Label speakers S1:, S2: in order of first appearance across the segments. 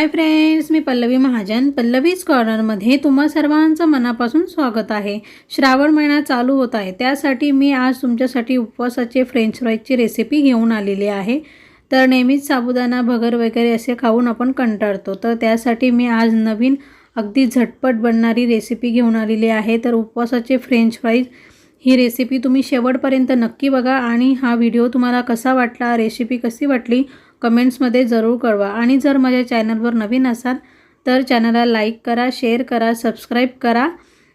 S1: हाय friends मी पल्लवी महाजन. पल्लवीज कॉर्नरमध्ये तुम्हा सर्वांचं मनापासून स्वागत आहे. श्रावण महिना चालू होत आहे. त्यासाठी मी आज तुमच्यासाठी उपवासाचे फ्रेंच फ्राईजची रेसिपी घेऊन आलेली आहे. तर नेहमीच साबुदाणा भगर वगैरे असे खाऊन आपण कंटाळतो. तर त्यासाठी मी आज नवीन अगदी झटपट बनणारी रेसिपी घेऊन आलेली आहे. तर उपवासाचे फ्रेंच फ्राईज ही रेसिपी तुम्ही शेवटपर्यंत नक्की बघा आणि हा व्हिडिओ तुम्हाला कसा वाटला रेसिपी कशी वाटली कमेंट्समध्ये जरूर कळवा. आणि जर माझ्या चॅनलवर नवीन असाल तर चॅनलला लाईक करा शेअर करा सबस्क्राईब करा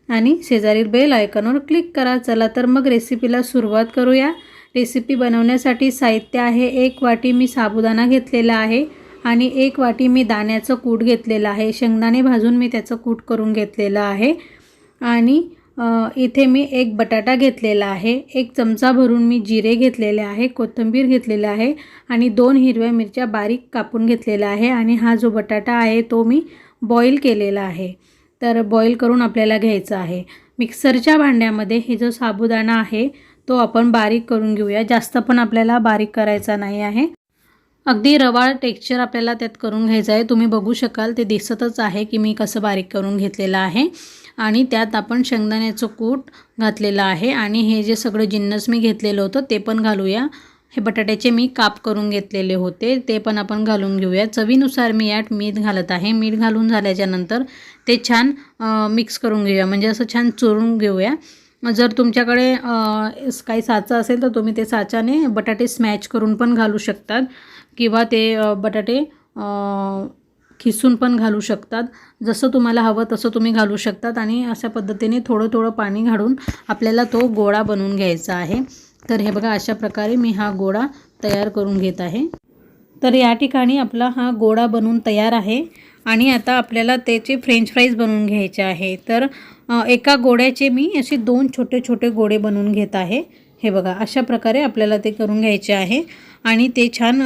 S1: आणि शेजारील बेल आयकॉनवर क्लिक करा. चला तर मग रेसिपीला सुरुवात करूया. रेसिपी बनवण्यासाठी साहित्य आहे. एक वाटी मी साबुदाणा घेतलेला आहे आणि एक वाटी मी दाण्याचं कूट घेतलेलं आहे. शेंगदाणे भाजून मी त्याचं कूट करून घेतलेलं आहे. आणि इथे मी एक बटाटा घेतलेला आहे एक चमचा भरून मी जिरे घेतलेले आहे कोथिंबीर घेतलेले आहे आणि दोन हिरव्या मिरच्या बारीक कापून घेतलेल्या आहे आणि हा जो बटाटा आहे तो मी बॉईल केलेला आहे. तर बॉईल करून आपल्याला घ्यायचा आहे. मिक्सरच्या भांड्यामध्ये हे जो साबुदाणा आहे तो आपण बारीक करून घेऊया. जास्त पण आपल्याला बारीक करायचा नाही आहे. अगदी रवाळ टेक्स्चर आपल्याला त्यात करून घ्यायचं आहे. तुम्ही बघू शकाल ते दिसतच आहे की मी कसं बारीक करून घेतलेलं आहे. आणि त्यात आपण शेंगदाण्याचं कूट घातलेलं आहे. आणि हे जे सगळं जिन्नस मी घेतलेलं होतं ते पण घालूया. हे बटाट्याचे मी काप करून घेतलेले होते ते पण आपण घालून घेऊया. चवीनुसार मी यात मीठ घालत आहे. मीठ घालून झाल्याच्यानंतर ते छान मिक्स करून घेऊया. म्हणजे असं छान चुरून घेऊया. जर तुमच्याकडे काही साचा असेल तर तुम्ही ते साच्याने बटाटे स्मॅच करून पण घालू शकतात. किंवा ते बटाटे खिसून पण घालू शकतात. जसं तुम्हाला हवं तसं तुम्ही घालू शकतात. आणि अशा पद्धतीने थोडं थोडं पाणी घालून आपल्याला तो गोळा बनवून घ्यायचा आहे. तर हे बघा अशा प्रकारे मी हा गोळा तयार करून घेत आहे. तर या ठिकाणी आपला हा गोळा बनवून तयार आहे. आणि आता आपल्याला त्याचे फ्रेंच फ्राईज बनवून घ्यायचे आहे. तर एका गोड्याचे मी असे दोन छोटे छोटे गोडे बनवून घेत आहे. हे बघा अशा प्रकारे आपल्याला ते करून घ्यायचे आहे. आणि ते छान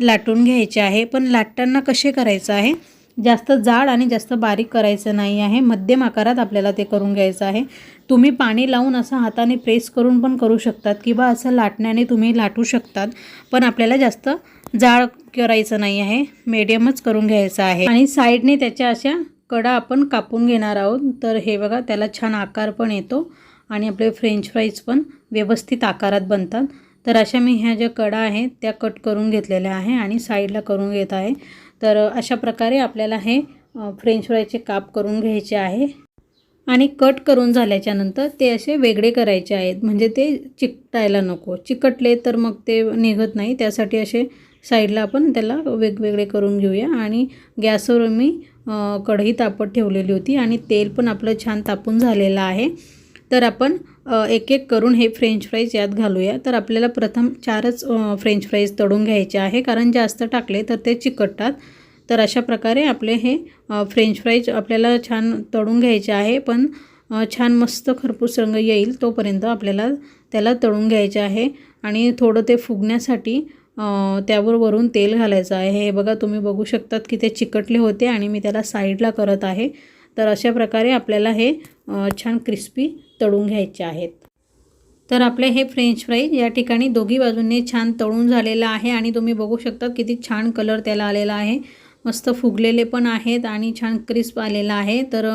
S1: लाटून घ्यायचे आहे. पण लाटताना कसे करायचं आहे? जास्त जाड आणि जास्त बारीक करायचं नाही आहे. मध्यम आकारात आपल्याला ते करून घ्यायचं आहे. तुम्ही पाणी लावून असं हाताने प्रेस करून पण करू शकतात किंवा असं लाटण्याने तुम्ही लाटू शकतात. पण आपल्याला जास्त जाड करायचं नाही आहे. मीडियमच करून घ्यायचं आहे. आणि साईडने त्याच्या अशा कडा आपण कापून घेणार आहोत. तर हे बघा त्याला छान आकार पण येतो. आणि आपले फ्रेंच फ्राईज पण व्यवस्थित आकारात बनतात. तर अशा मी ह्या ज्या कडा आहेत त्या कट करून घेतलेल्या आहे आणि साईडला करून घेत आहे. तर अशा प्रकारे आपल्याला हे फ्रेंच फ्रायचे काप करून घ्यायचे आहे. आणि कट करून झाल्याच्यानंतर ते असे वेगळे करायचे आहेत. म्हणजे ते चिकटायला नको. चिकटले तर मग ते निघत नाही. त्यासाठी असे साईडला आपण त्याला वेगवेगळे करून घेऊया. आणि गॅसवर मी कढई तापत ठेवलेली होती आणि तेल पण आपलं छान तापून झालेलं आहे. तर आपण एक एक करून हे फ्रेंच फ्राईज यात घालूया. तर आपल्याला प्रथम चारच फ्रेंच फ्राईज तळून घ्यायचे आहे. कारण जास्त टाकले तर ते चिकटतात. तर अशा प्रकारे आपले हे फ्रेंच फ्राईज आपल्याला छान तळून घ्यायचे आहे. पण छान मस्त खरपूस रंग येईल तोपर्यंत आपल्याला त्याला तळून घ्यायचे आहे. आणि थोडं ते फुगण्यासाठी त्यावर वरून तेल घालायचं आहे. हे बघा तुम्ही बघू शकतात की ते चिकटले होते आणि मी त्याला साईडला करत आहे. तर अशा प्रकारे आपल्याला हे छान क्रिस्पी तळून घ्यायचे आहेत. तर आपले हे फ्रेंच फ्राईज या ठिकाणी दोघी बाजूंनी छान तळून झालेलं आहे आणि तुम्ही बघू शकता किती छान कलर त्याला आलेला आहे. मस्त फुगलेले पण आहेत आणि छान क्रिस्प आलेला आहे. तर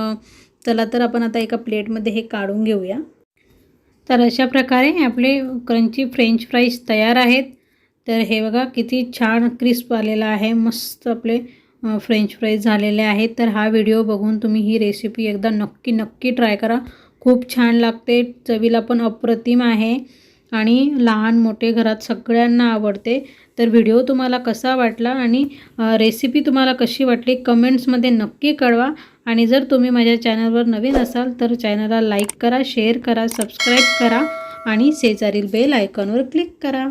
S1: चला तर आपण आता एका प्लेटमध्ये हे काढून घेऊया. तर अशा प्रकारे आपले क्रंची फ्रेंच फ्राईज तयार आहेत. तर हे बघा किती छान क्रिस्प आलेला आहे. मस्त आपले फ्रेंच फ्राईज झालेले आहेत. तर हा व्हिडिओ बघून तुम्ही ही रेसिपी एकदा नक्की नक्की ट्राय करा. खूप छान लागते. चवीला पण अप्रतिम आहे आणि लहान मोठे घरात सगळ्यांना आवडते. तर व्हिडिओ तुम्हाला कसा वाटला आणि रेसिपी तुम्हाला कशी वाटली कमेंट्समध्ये नक्की कळवा. आणि जर तुम्ही माझ्या चॅनलवर नवीन असाल तर चॅनलला लाईक करा शेअर करा सबस्क्राईब करा आणि शेजारील बेल आयकॉनवर क्लिक करा.